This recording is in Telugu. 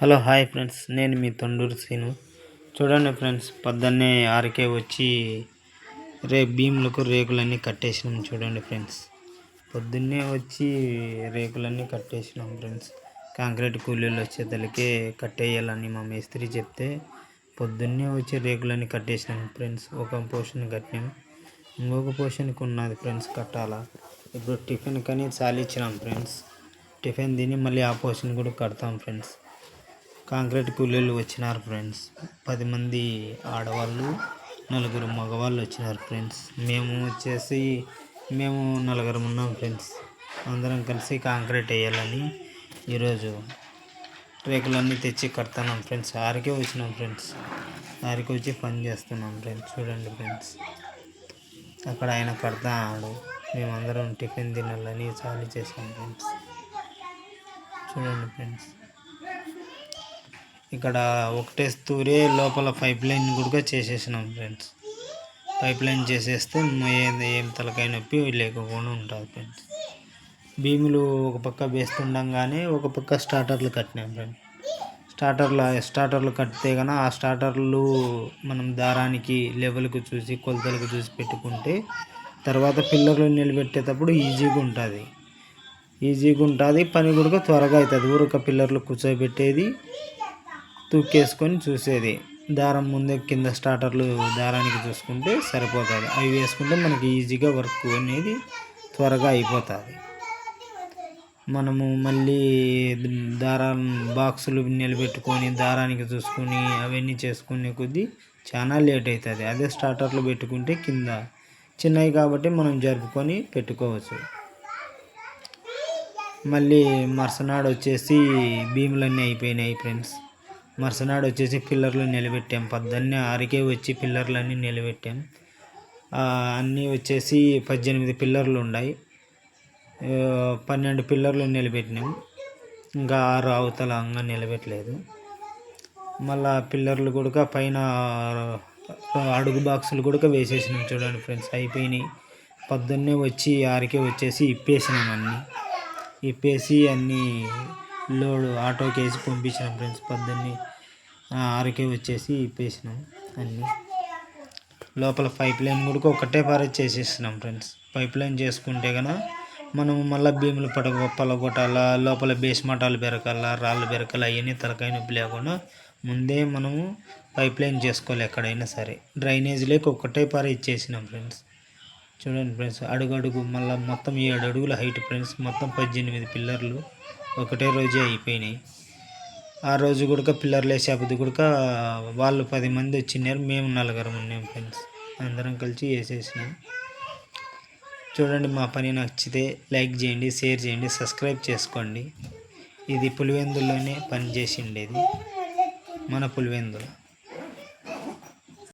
Hello hi friends. నేను మీ తొండూరు శ్రీను. చూడండి ఫ్రెండ్స్ పొద్దున్నే ఆరికే వచ్చి రే భీములకు రేకులన్నీ కట్టేసినాం చూడండి ఫ్రెండ్స్. పొద్దున్నే వచ్చి రేకులన్నీ కట్టేసినాం ఫ్రెండ్స్. కాంక్రీట్ కూలీలు వచ్చేతలకే కట్టేయాలని మా మేస్త్రి చెప్తే పొద్దున్నే వచ్చి రేకులన్నీ కట్టేసినాం ఫ్రెండ్స్. ఒక పోర్షన్ కట్టినాం. ఇంకొక పోర్షన్కి ఉన్నది ఫ్రెండ్స్ కట్టాలా. ఇప్పుడు టిఫిన్ కానీ చాలిచ్చినాం ఫ్రెండ్స్. టిఫిన్ తిని మళ్ళీ ఆ పోర్షన్ కూడా కడతాం ఫ్రెండ్స్. కాంక్రీట్ కూలీలు వచ్చినారు ఫ్రెండ్స్. పది మంది ఆడవాళ్ళు నలుగురు మగవాళ్ళు వచ్చినారు ఫ్రెండ్స్. మేము వచ్చేసి మేము నలుగురు ఉన్నాం ఫ్రెండ్స్. అందరం కలిసి కాంక్రీట్ వేయాలని ఈరోజు రేకులన్నీ తెచ్చి కడతాం ఫ్రెండ్స్. ఆరికే వచ్చినాం ఫ్రెండ్స్. ఆరికి వచ్చి పని చేస్తున్నాం ఫ్రెండ్స్. చూడండి ఫ్రెండ్స్. అక్కడ ఆయన కడతాడు. మేమందరం టిఫిన్ తినాలని చాలీ చేసాం ఫ్రెండ్స్. చూడండి ఫ్రెండ్స్. ఇక్కడ ఒకటే స్తూరే లోపల పైప్ లైన్ కూడా చేసేసినాం ఫ్రెండ్స్. పైప్ లైన్ చేసేస్తే ఏం తలకాయ నొప్పి లేకుండా ఉంటుంది ఫ్రెండ్స్. భీములు ఒక పక్క వేస్తుండగానే ఒక పక్క స్టార్టర్లు కట్టినాం ఫ్రెండ్స్. స్టార్టర్లు స్టార్టర్లు కట్టితే కనుక ఆ స్టార్టర్లు మనం దారానికి లెవెల్కి చూసి కొలతలకు చూసి పెట్టుకుంటే తర్వాత పిల్లర్లు నిలబెట్టేటప్పుడు ఈజీగా ఉంటుంది. ఈజీగా ఉంటుంది పని కూడా త్వరగా అవుతుంది. ఊరొక పిల్లర్లు కూర్చోబెట్టేది తూకేసుకొని చూసేది. దారం ముందే కింద స్టార్టర్లు దారానికి చూసుకుంటే సరిపోతుంది. అవి వేసుకుంటే మనకి ఈజీగా వర్క్ అనేది త్వరగా అయిపోతుంది. మనము మళ్ళీ దారాలు బాక్సులు నిలబెట్టుకొని దారానికి చూసుకొని అవన్నీ చేసుకునే కొద్దీ చాలా లేట్ అవుతుంది అదే స్టార్టర్లు పెట్టుకుంటే కింద చిన్నవి కాబట్టి మనం జరుపుకొని పెట్టుకోవచ్చు. మళ్ళీ మరుసనాడు వచ్చేసి భీములన్నీ అయిపోయినాయి ఫ్రెండ్స్. మరుసనాడు వచ్చేసి పిల్లర్లు నిలబెట్టాం. పొద్దున్నే ఆరికే వచ్చి పిల్లర్లన్నీ నిలబెట్టాం. అన్నీ వచ్చేసి పద్దెనిమిది పిల్లర్లు ఉన్నాయి పన్నెండు పిల్లర్లు నిలబెట్టినాం. ఇంకా ఆరు అవతల అంగా నిలబెట్టలేదు. మళ్ళా పిల్లర్లు కూడా పైన అడుగు బాక్సులు కూడా వేసేసినాం చూడండి ఫ్రెండ్స్. అయిపోయినాయి. పొద్దున్నే వచ్చి ఆరికే వచ్చేసి ఇప్పేసినాం అన్నీ. ఇప్పేసి అన్నీ లోడు ఆటోకి వేసి పంపించినాం ఫ్రెండ్స్. పొద్దున్నే ఆరుకే వచ్చేసి ఇప్పేసినాం అన్నీ. లోపల పైప్ లైన్ కూడా ఒకటే పారే చేసేసినాం ఫ్రెండ్స్. పైప్ లైన్ చేసుకుంటే కనుక మనం మళ్ళీ భీములు పడగ పలగొట్టాలా లోపల బేస్ మటాలు పెరకాల రాళ్ళు పెరకాల అవన్నీ తలకాయ నొప్పి లేకుండా ముందే మనము పైప్ లైన్ చేసుకోవాలి ఎక్కడైనా సరే. డ్రైనేజ్ లేక ఒకటే పారే ఇచ్చేసినాం ఫ్రెండ్స్. చూడండి ఫ్రెండ్స్ అడుగు అడుగు మళ్ళీ మొత్తం ఏడు అడుగుల హైట్ ఫ్రెండ్స్. మొత్తం పద్దెనిమిది పిల్లర్లు. ఒకటే రోజే అయిపోయినాయి. ఆ రోజు కూడా పిల్లర్లు వేసేపది కూడా వాళ్ళు పది మంది వచ్చినారు. మేము నలుగురం ఉన్నాం ఫ్రెండ్స్ అందరం కలిసి వేసేసినాం. చూడండి మా పని నచ్చితే లైక్ చేయండి షేర్ చేయండి సబ్స్క్రైబ్ చేసుకోండి. ఇది పులివెందుల్లోనే పని చేసిండేది మన పులివెందుల.